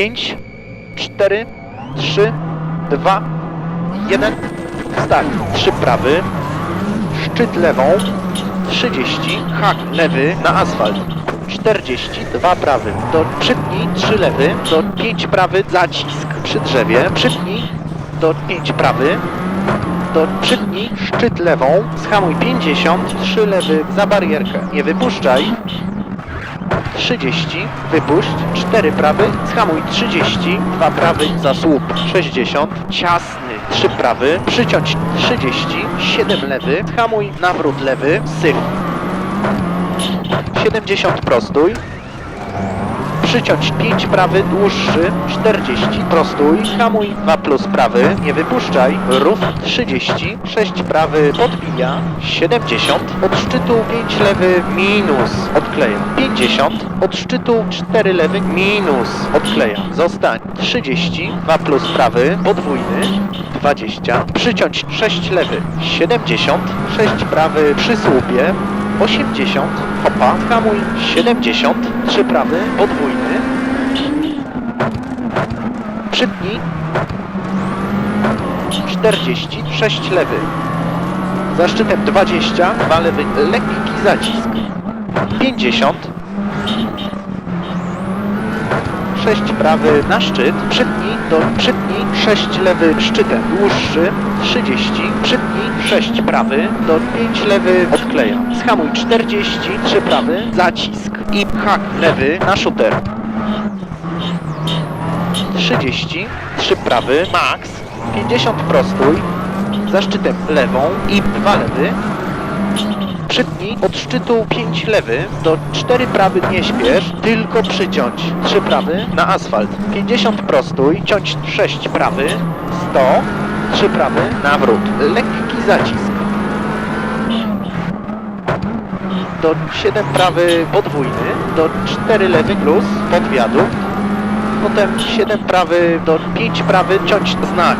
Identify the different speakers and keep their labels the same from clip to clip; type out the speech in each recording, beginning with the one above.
Speaker 1: 5, 4, 3, 2, 1. Start. 3 prawy. Szczyt lewą. 30. Hak lewy na asfalt. 40. 2 prawy. Do przytnij. 3 lewy. Do 5 prawy. Zacisk przy drzewie. Przytnij. Do 5 prawy. Do przytnij. Szczyt lewą. Schamuj 50. 3 lewy. Za barierkę. Nie wypuszczaj. 30, wypuść, 4 prawy, schamuj 30, 2 prawy, za słup 60, ciasny, 3 prawy, przyciąć 30, 7 lewy, hamuj, nawrót lewy, syf. 70 prostój, przyciąć 5 prawy, dłuższy, 40, prostój, hamuj 2 plus prawy, nie wypuszczaj, rów 30, 6 prawy, podbija, 70, od szczytu 5 lewy, minus, odkleja, 50, od szczytu 4 lewy, minus, odkleja, zostań, 30, 2 plus prawy, podwójny, 20, przyciąć 6 lewy, 70, 6 prawy przy słupie, 80, hopa, hamuj, 70, 3 prawy, podwójny, przytnij, 40, 6 lewy, za szczytem 20, 2 lewy, lekki zacisk, 50, 6 prawy na szczyt, przytnij do przytnij 6 lewy szczytem dłuższy, 30, przytnij 6 prawy do 5 lewy odkleja. Schamuj 40, 3 prawy, zacisk i hak lewy na shooter. 30, 3 prawy, max, 50 prostój, za szczytem lewą i 2 lewy, Przytnij od szczytu 5 lewy do 4 prawy nie śpiesz, tylko przyciąć 3 prawy na asfalt. 50 prostój, ciąć 6 prawy, 100, 3 prawy, nawrót. Lekki zacisk. Do 7 prawy podwójny, do 4 lewy plus pod wiadukt. Potem 7 prawy do 5 prawy ciąć znak.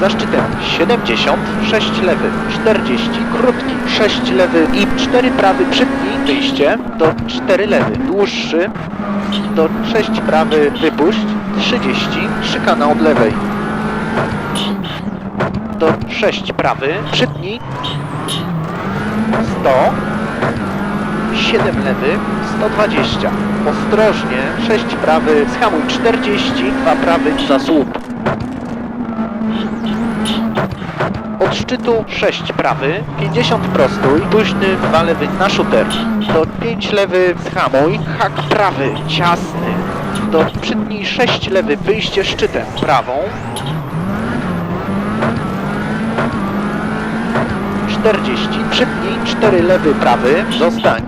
Speaker 1: Za szczytem 70, 6 lewy, 40, krótki, 6 lewy i 4 prawy przytnij, wyjście, do 4 lewy, dłuższy, do 6 prawy, wypuść, 30, szykana od lewej, do 6 prawy, przytnij, 100, 7 lewy, 120, ostrożnie, 6 prawy, schamuj 40, 2 prawy, za słup. Od szczytu 6 prawy, 50 prostój, późny 2 lewy na shooter. Do 5 lewy zhamuj, hak prawy, ciasny. Do przytnij 6 lewy, wyjście szczytem prawą. 40, przytnij 4 lewy prawy, zostań.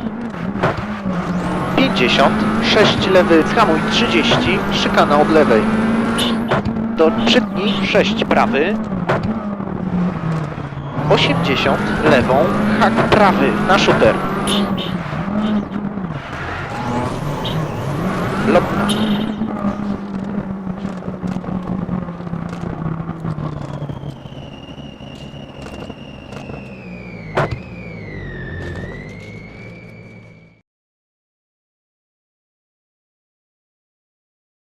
Speaker 1: 50, 6 lewy, zhamuj 30, szykana od lewej. Do przytnij 6 prawy, 80 lewą, hak prawy na shooter. Lotna.